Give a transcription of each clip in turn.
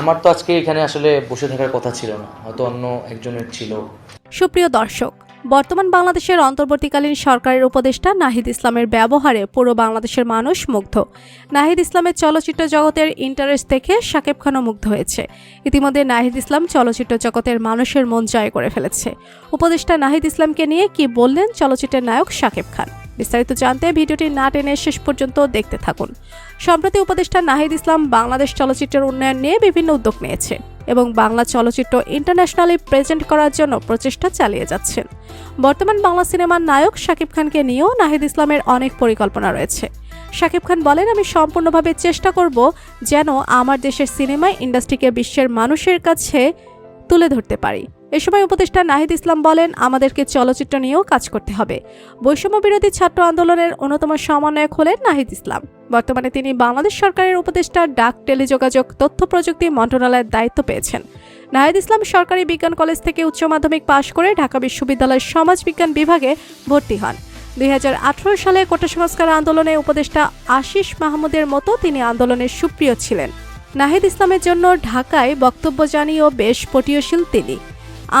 আমার তো আজকে এখানে আসলে বসে থাকার কথা ছিল না, হয়তো অন্য একজনের ছিল। সুপ্রিয় দর্শক, বর্তমান বাংলাদেশের অন্তর্বর্তীকালীন সরকারের উপদেষ্টা নাহিদ ইসলামের ব্যবহারে পুরো বাংলাদেশের মানুষ মুগ্ধ। নাহিদ ইসলামের চলচ্চিত্র জগতের ইন্টারেস্ট দেখে শাকিব খানও মুগ্ধ হয়েছে। ইতিমধ্যে নাহিদ ইসলাম চলচ্চিত্র জগতের মানুষের মন জয় করে ফেলেছে। উপদেষ্টা নাহিদ ইসলামকে নিয়ে কি বললেন চলচ্চিত্রের নায়ক শাকিব খান? বিস্তারিত জানতে ভিডিওটি না টেনে শেষ পর্যন্ত দেখতে থাকুন। সম্প্রতি উপদেষ্টা নাহিদ ইসলাম বাংলাদেশ চলচ্চিত্রের উন্নয়ন নিয়ে বিভিন্ন উদ্যোগ নিয়েছে এবং বাংলা চলচ্চিত্র ইন্টারন্যাশনালি প্রেজেন্ট করার জন্য প্রচেষ্টা চালিয়ে যাচ্ছেন। বর্তমান বাংলা সিনেমার নায়ক শাকিব খানকে নিয়েও নাহিদ ইসলামের অনেক পরিকল্পনা রয়েছে। শাকিব খান বলেন, আমি সম্পূর্ণভাবে চেষ্টা করব যেন আমার দেশের সিনেমা ইন্ডাস্ট্রিকে বিশ্বের মানুষের কাছে তুলে ধরতে পারি। এ সময় উপদেষ্টা নাহিদ ইসলাম বলেন, আমাদেরকে চলচ্চিত্র নিয়েও কাজ করতে হবে। বৈষম্য বিরোধী ছাত্র আন্দোলনের অন্যতম সমন্বয়ক হলেন নাহিদ ইসলাম। বর্তমানে তিনি বাংলাদেশ সরকারের উপদেষ্টা, ডাক, টেলিযোগাযোগ, তথ্য প্রযুক্তি মন্ত্রণালয়ের দায়িত্ব পেয়েছেন। নাহিদ ইসলাম সরকারি বিজ্ঞান কলেজ থেকে উচ্চ মাধ্যমিক পাশ করে ঢাকা বিশ্ববিদ্যালয়ের সমাজ বিজ্ঞান বিভাগে ভর্তি হন। দুই হাজার আঠারো সালে কোটা সংস্কার আন্দোলনে উপদেষ্টা আশিস মাহমুদের মতো তিনি আন্দোলনের সুপ্রিয় ছিলেন। নাহিদ ইসলামের জন্য ঢাকায় বক্তব্য জানিয়েও বেশ পটীয়শীল তিনি।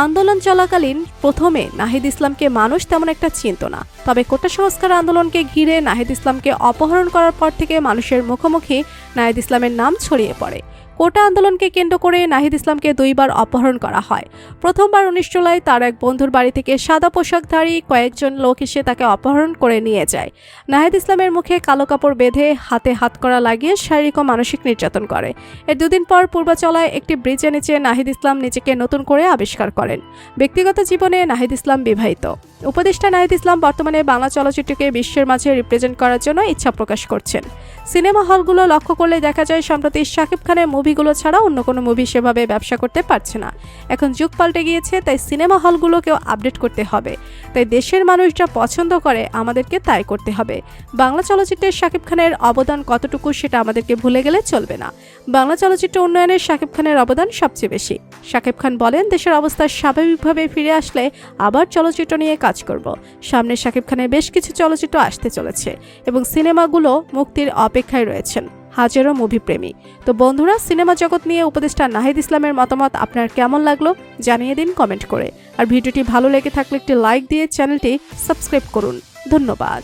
আন্দোলন চলাকালীন প্রথমে নাহিদ ইসলামকে মানুষ তেমন একটা চিনত না। তবে কোটা সংস্কার আন্দোলনকে ঘিরে নাহিদ ইসলামকে অপহরণ করার পর থেকে মানুষের মুখোমুখি নাহিদ ইসলামের নাম ছড়িয়ে পড়ে। কোটা আন্দোলনকে কেন্দ্র করে নাহিদ ইসলামকে দুইবার অপহরণ করা হয়। প্রথমবার উনিশ জুলাই তার এক বন্ধুর বাড়ি থেকে সাদা পোশাকধারী কয়েকজন লোক এসে তাকে অপহরণ করে নিয়ে যায়। নাহিদ ইসলামের মুখে কালো কাপড় বেঁধে হাতে হাত করা লাগিয়ে শারীরিক ও মানসিক নির্যাতন করে। এর দুদিন পর পূর্বাচলায় একটি ব্রিজের নিচে নাহিদ ইসলাম নিজেকে নতুন করে আবিষ্কার করেন। ব্যক্তিগত জীবনে নাহিদ ইসলাম বিবাহিত। উপদেষ্টা নাহিদ ইসলাম বর্তমানে বাংলা চলচ্চিত্রকে বিশ্বের মাঝে রিপ্রেজেন্ট করার জন্য ইচ্ছা প্রকাশ করছেন। সিনেমা হলগুলো লক্ষ্য করলে দেখা যায় সম্প্রতি শাকিব খানের মুভিগুলো ছাড়া অন্য কোনো মুভি সেভাবে ব্যবসা করতে পারছে না। এখন যুগ পাল্টে গিয়েছে, তাই সিনেমা হলগুলোকেও আপডেট করতে হবে। তাই দেশের মানুষ যা পছন্দ করে, আমাদেরকে তাই করতে হবে। বাংলা চলচ্চিত্রের শাকিব খানের অবদান কতটুকু সেটা আমাদেরকে ভুলে গেলে চলবে না। বাংলা চলচ্চিত্র উন্নয়নে শাকিব খানের অবদান সবচেয়ে বেশি। শাকিব খান বলেন, দেশের অবস্থা স্বাভাবিকভাবে ফিরে আসলে আবার চলচ্চিত্র নিয়ে কাজ করব। সামনে শাকিব খানের বেশ কিছু চলচ্চিত্র আসতে চলেছে এবং সিনেমাগুলো মুক্তির অপেক্ষায় রয়েছেন। হাজারো মুভি প্রেমী। তো বন্ধুরা, সিনেমা জগৎ নিয়ে উপদেষ্টা নাহিদ ইসলামের মতামত আপনার কেমন লাগল জানিয়ে দিন কমেন্ট করে। আর ভিডিওটি ভালো লেগে থাকলে একটি লাইক দিয়ে চ্যানেলটি সাবস্ক্রাইব করুন। ধন্যবাদ।